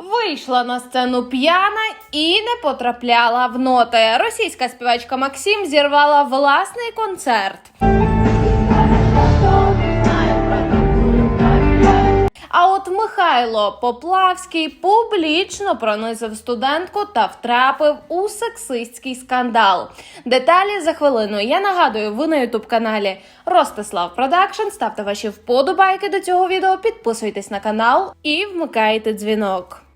Вийшла на сцену п'яна і не потрапляла в ноти. Російська співачка Максим зірвала власний концерт. А от Михайло Поплавський публічно пронизив студентку та втрапив у сексистський скандал. Деталі за хвилину. Я нагадую, ви на ютуб каналі Ростислав Продакшн. Ставте ваші вподобайки до цього відео, підписуйтесь на канал і вмикайте дзвінок.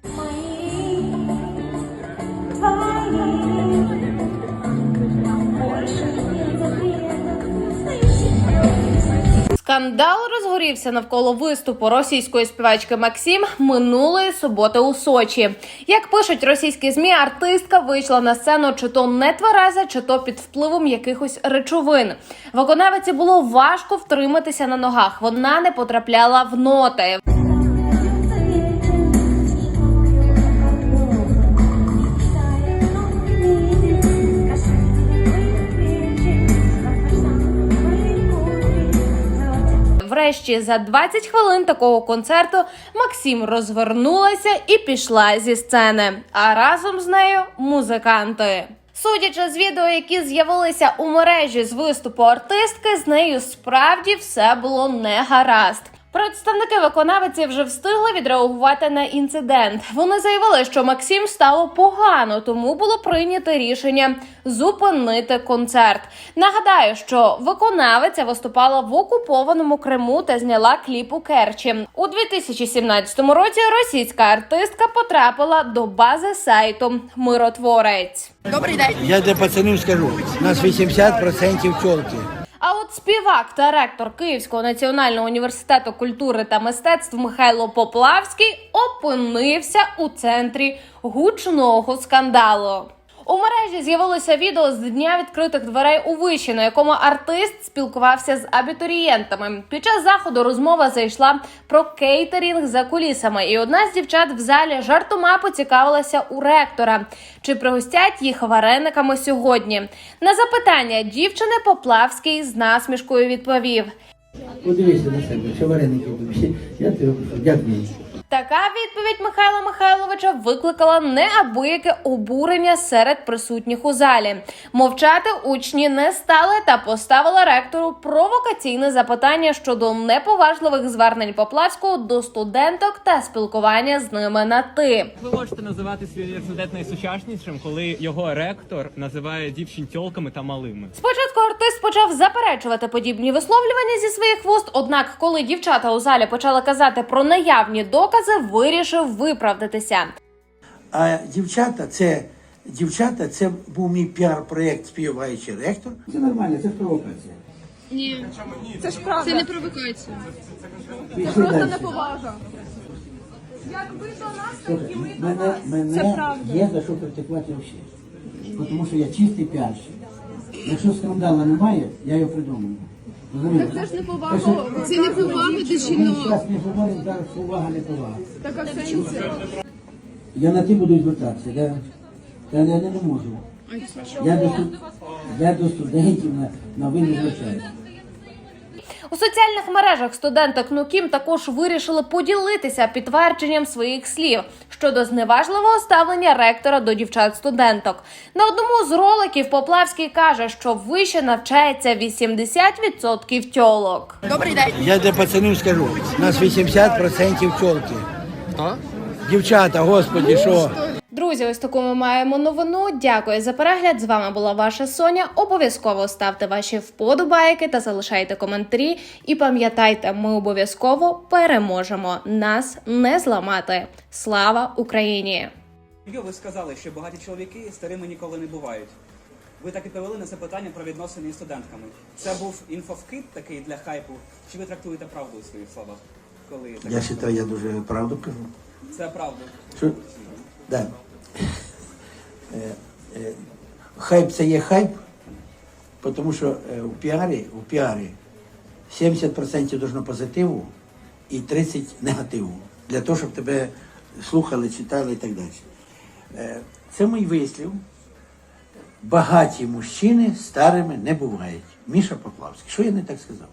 Скандал розгорівся навколо виступу російської співачки Максим минулої суботи у Сочі. Як пишуть російські змі, артистка вийшла на сцену чи то не твереза, чи то під впливом якихось речовин. Виконавиці було важко втриматися на ногах. Вона не потрапляла в ноти. Врешті за 20 хвилин такого концерту Максим розвернулася і пішла зі сцени. А разом з нею музиканти. Судячи з відео, які з'явилися у мережі з виступу артистки, з нею справді все було не гаразд. Представники виконавиці вже встигли відреагувати на інцидент. Вони заявили, що Максим стало погано, тому було прийнято рішення зупинити концерт. Нагадаю, що виконавиця виступала в окупованому Криму та зняла кліп у Керчі. У 2017 році російська артистка потрапила до бази сайту Миротворець. Добрий день. Я для пацанів скажу, у нас 80% тілки. От співак та ректор Київського національного університету культури та мистецтв Михайло Поплавський опинився у центрі гучного скандалу. У мережі з'явилося відео з дня відкритих дверей у виші, на якому артист спілкувався з абітурієнтами. Під час заходу розмова зайшла про кейтерінг за кулісами, і одна з дівчат в залі жартома поцікавилася у ректора, чи пригостять їх варениками сьогодні. На запитання дівчини Поплавський з насмішкою відповів: Подивися на себе, що вареники. Я тебе дякую. Така відповідь Михайла Михайловича викликала неабияке обурення серед присутніх у залі. Мовчати учні не стали та поставили ректору провокаційне запитання щодо неповажливих звернень Поплавського до студенток та спілкування з ними на ти. Ви можете називати свій університет найсучаснішим, коли його ректор називає дівчин тьолками та малими. Спочатку артист почав заперечувати подібні висловлювання зі своїх вуст. Однак, коли дівчата у залі почали казати про наявні докази, вирішив виправдатися. А дівчата, це дівчата, це був мій піар-проєкт співаючий ректор. Це нормально, це провокація. Ні, Це ж правда. Це не провокація. Пішли далі. Неповага. Як ви до нас, так і ми до Мене, вас. мене Це правда. є за що критикувати взагалі. Тому що я чистий піарщик. Якщо скандалу немає, я його придумаю. Розумієте? Це ж неповага. Це неповага до Ми жінок. зараз не говоримо, зараз увага, не повага. Така сенсі. Я на ти буду звертатися, я, я, я не можу. Я до, студ- я до студентів на, на ви не звертаюся. У соціальних мережах студенток Нукім також вирішили поділитися підтвердженням своїх слів щодо зневажливого ставлення ректора до дівчат-студенток. На одному з роликів Поплавський каже, що вище навчається 80% тьолок. Добрий день. Я для пацанів скажу, у нас 80% тілки. Хто? Дівчата, господі, що? Друзі, ось таку ми маємо новину. Дякую за перегляд. З вами була ваша Соня. Обов'язково ставте ваші вподобайки та залишайте коментарі. І пам'ятайте, ми обов'язково переможемо. Нас не зламати. Слава Україні! Йо, ви сказали, що багаті чоловіки старими ніколи не бувають. Ви так відповіли на запитання про відносини із студентками. Це був інфовкид такий для хайпу. Чи ви трактуєте правду у своїх словах? Коли Я вважаю, я дуже правду кажу. це правда. Що? Да. Е, е, хайп це є хайп, тому що у піарі, у піарі 70% должно позитиву і 30% негативу. Для того, щоб тебе слухали, читали і так далі. Це мій вислів. Багаті мужчини старими не бувають. Міша Поплавський. Що я не так сказав?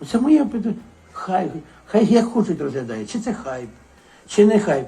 Оце моє питання. Хай, хай як хочуть розглядають, чи це хайп, чи не хайп.